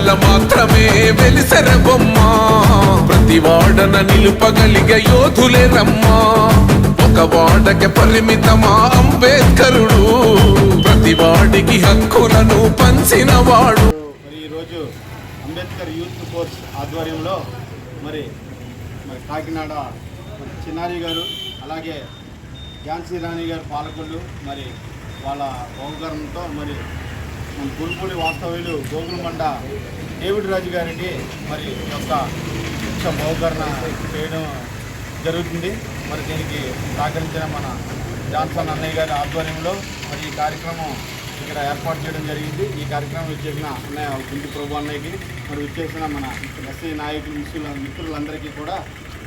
వాడల మాత్రమే వెలిసెర బొమ్మ ప్రతి వాడన నిలుపగలిగే యోధులే రమ్మా ఒక వాడకి పరిమితమా అంబేద్కరుడు. ప్రతి వాడికి హక్కులను పంచిన వాడు మరి ఈరోజు అంబేద్కర్ యూత్ ఫోర్స్ ఆధ్వర్యంలో మరి మరి కాకినాడ మరి చిన్నారి గారు అలాగే ఝాన్సీ రాణి గారు పాలకులు మరి వాళ్ళ బహుకరణతో మరి గురుపూడి వాస్తవ్యులు గోగులమండ డేవిడ్ రాజు గారికి మరి ఈ యొక్క శిక్ష బహుకరణ చేయడం జరుగుతుంది. మరి దీనికి సహకరించిన మన జాన్సన్ అన్నయ్య గారి ఆధ్వర్యంలో మరి ఈ కార్యక్రమం ఇక్కడ ఏర్పాటు చేయడం జరిగింది. ఈ కార్యక్రమం వచ్చేసిన అన్నయ్య గుంటి ప్రభు అన్నయ్యకి మరి వచ్చేసిన మన ఎస్ఐ నాయకులు మిత్రుల మిత్రులందరికీ కూడా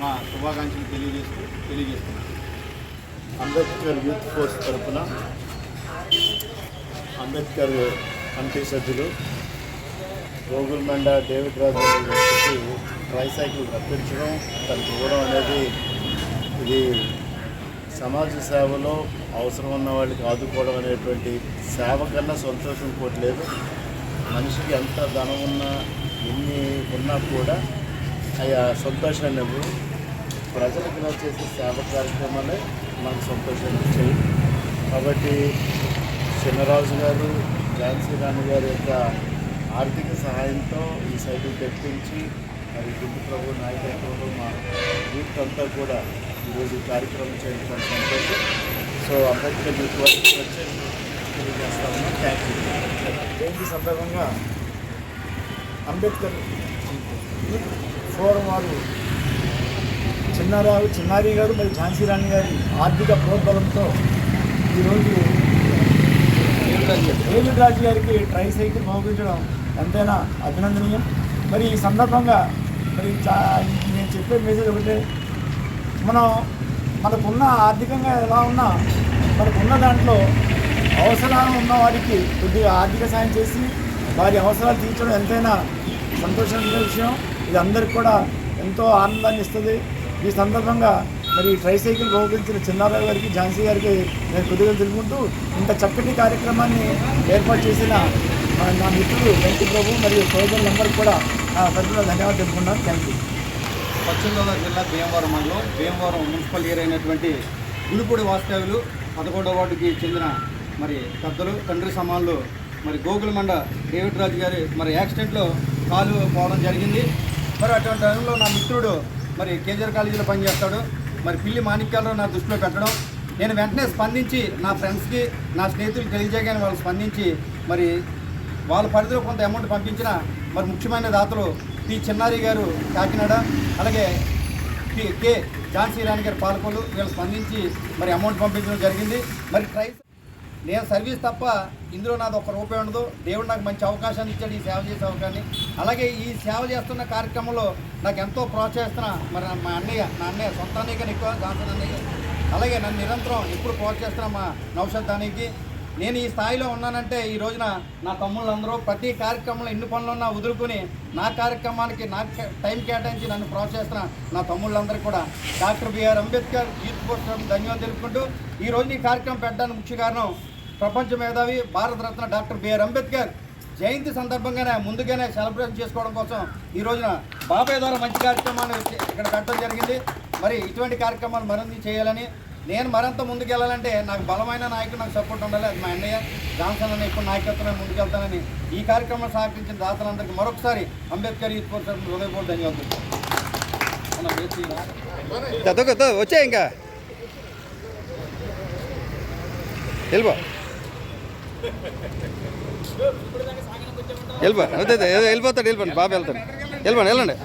మా శుభాకాంక్షలు తెలియజేస్తూ తెలియజేస్తున్నాం. అంబేద్కర్ యూత్ ఫోర్స్ తరఫున అంబేద్కర్ కమిటీ సభ్యులు గోగుల్మండ డేవిడ్ రాజు అనే వ్యక్తికి ట్రైసైకిల్ రప్పించడం తనకు ఇవ్వడం అనేది ఇది సమాజ సేవలో అవసరం ఉన్న వాళ్ళకి ఆదుకోవడం అనేటువంటి సేవ కన్నా సంతోషం కోట్లేదు మనిషికి ఎంత ధనం ఉన్నా ఎన్ని ఉన్నా కూడా ఆయా సంతోషాన్ని ఇవ్వవు ప్రజలకు ఇలా చేసే సేవ కార్యక్రమాలే మనకు సంతోషాన్ని ఇచ్చాయి కాబట్టి చిన్నరాజు గారు ఝాన్సీ రాణి గారి యొక్క ఆర్థిక సహాయంతో ఈ సైకిల్ తెప్పించి మరి గుండు ప్రభు నాయకత్వంలో మా యూత్ అంతా కూడా ఈరోజు కార్యక్రమం చేయడం సంతోషం. సో అంబేద్కర్ యూత్ వారికి తెలియజేస్తా ఉన్నాం థ్యాంక్ యూ జయంతి సందర్భంగా అంబేద్కర్ ఫోరం వారు చిన్నారావు చిన్నారి గారు మరియు ఝాన్సీ రాణి గారి ఆర్థిక ప్రోద్బలంతో ఈరోజు డేవిడ్ రాజు గారికి ట్రై సైకిల్ బహుకరించడం ఎంతైనా అభినందనీయం. మరి ఈ సందర్భంగా మరి చా- నేను చెప్పే మెసేజ్ ఒకటే. మనం మనకున్న ఆర్థికంగా ఎలా ఉన్నా మనకున్న దాంట్లో అవసరాలు ఉన్న వారికి కొద్దిగా ఆర్థిక సాయం చేసి వారి అవసరాలు తీర్చడం ఎంతైనా సంతోషమైన విషయం. ఇది అందరికి కూడా ఎంతో ఆనందాన్ని ఇస్తుంది. ఈ సందర్భంగా మరి ట్రైసైకిల్ బహుకరించిన చిన్నారావు గారికి ఝాన్సీ గారికి నేను కొద్దిగా తెలుపుకుంటూ ఇంత చక్కటి కార్యక్రమాన్ని ఏర్పాటు చేసిన నా మిత్రులు వెంకట ప్రభు మరియు సోదరులందరికీ కూడా నా తరఫున ధన్యవాదాలు తెలుపుకున్నాను థ్యాంక్ యూ పశ్చిమ గోదావరి జిల్లా భీమవరం మండలం భీమవరం మున్సిపల్ ఏరియా అయినటువంటి గుడిపూడి వాస్తవ్యులు పదకొండవ వార్డుకి చెందిన మరి పెద్దలు తండ్రి సమానులు మరి గోకుల మండ డేవిడ్ రాజు గారి మరి యాక్సిడెంట్లో కాలు పోవడం జరిగింది. మరి అటువంటి టైంలో నా మిత్రుడు మరి కేజర్ కాలేజీలో పనిచేస్తాడు. మరి పిల్లి మాణిక్యాలను నా దృష్టిలో పెట్టడం. నేను వెంటనే స్పందించి నా ఫ్రెండ్స్కి నా స్నేహితులకు తెలియజేయగానే వాళ్ళు స్పందించి మరి వాళ్ళ పరిధిలో కొంత అమౌంట్ పంపించిన మరి ముఖ్యమైన దాతలు పి. చిన్నారి గారు కాకినాడ అలాగే పి. ఝాన్సీ రాణి గారి పాలకులు వీళ్ళు స్పందించి మరి అమౌంట్ పంపించడం జరిగింది. మరి ప్రైస్ నేను సర్వీస్ తప్ప ఇందులో నాది ఒక రూపాయి ఉండదు. దేవుడు నాకు మంచి అవకాశాన్ని ఇచ్చాడు ఈ సేవ చేసే అవకాశాన్ని. అలాగే ఈ సేవ చేస్తున్న కార్యక్రమంలో నాకు ఎంతో ప్రోత్సహిస్తున్న మరి మా అన్నయ్య నా అన్నయ్య సొంత అన్నయ్య ఎక్కువ దాసన్ అన్నయ్య. అలాగే నన్ను నిరంతరం ఎప్పుడు ప్రోత్సహిస్తున్న మా నౌషద్ దానికి. నేను ఈ స్థాయిలో ఉన్నానంటే ఈ రోజున నా తమ్ముళ్ళందరూ ప్రతి కార్యక్రమంలో ఎన్ని పనులు ఉన్నా వదులుకొని నా కార్యక్రమానికి నా కే- టైం కేటాయించి నన్ను ప్రోత్సహిస్తున్న నా తమ్ముళ్ళందరికీ కూడా doctor BR Ambedkar youth force ధన్యవాదాలు తెలుపుకుంటూ ఈ రోజు ఈ కార్యక్రమం పెట్టడానికి ముఖ్య కారణం ప్రపంచ మేధావి Bharat Ratna doctor B R Ambedkar Jayanti సందర్భంగానే ముందుగానే సెలబ్రేషన్ చేసుకోవడం కోసం ఈ రోజున బాబాయ్ ద్వారా మంచి కార్యక్రమాన్ని ఇక్కడ కట్టడం జరిగింది. మరి ఇటువంటి కార్యక్రమాలు మరింత చేయాలని నేను మరింత ముందుకెళ్ళాలంటే నాకు బలమైన నాయకుడు నాకు సపోర్ట్ ఉండాలి. అది మా అన్నయ్య జాన్సన్ అన్న ఇప్పుడు నాయకత్వమే ముందుకెళ్తానని ఈ కార్యక్రమం సహకరించిన దాతలందరికీ మరొకసారి అంబేద్కర్ యూత్ ఫోర్స్ తరఫున హృదయపూర్వక ధన్యవాదాలు. వచ్చాయి వచ్చే ఇంకా. వెళ్ళిపో. వెళ్ళిపో అదే వెళ్ళిపోతాడు వెళ్ళిపోండి బాబు వెళ్తాడు. వెళ్ళిపోండి వెళ్ళండి.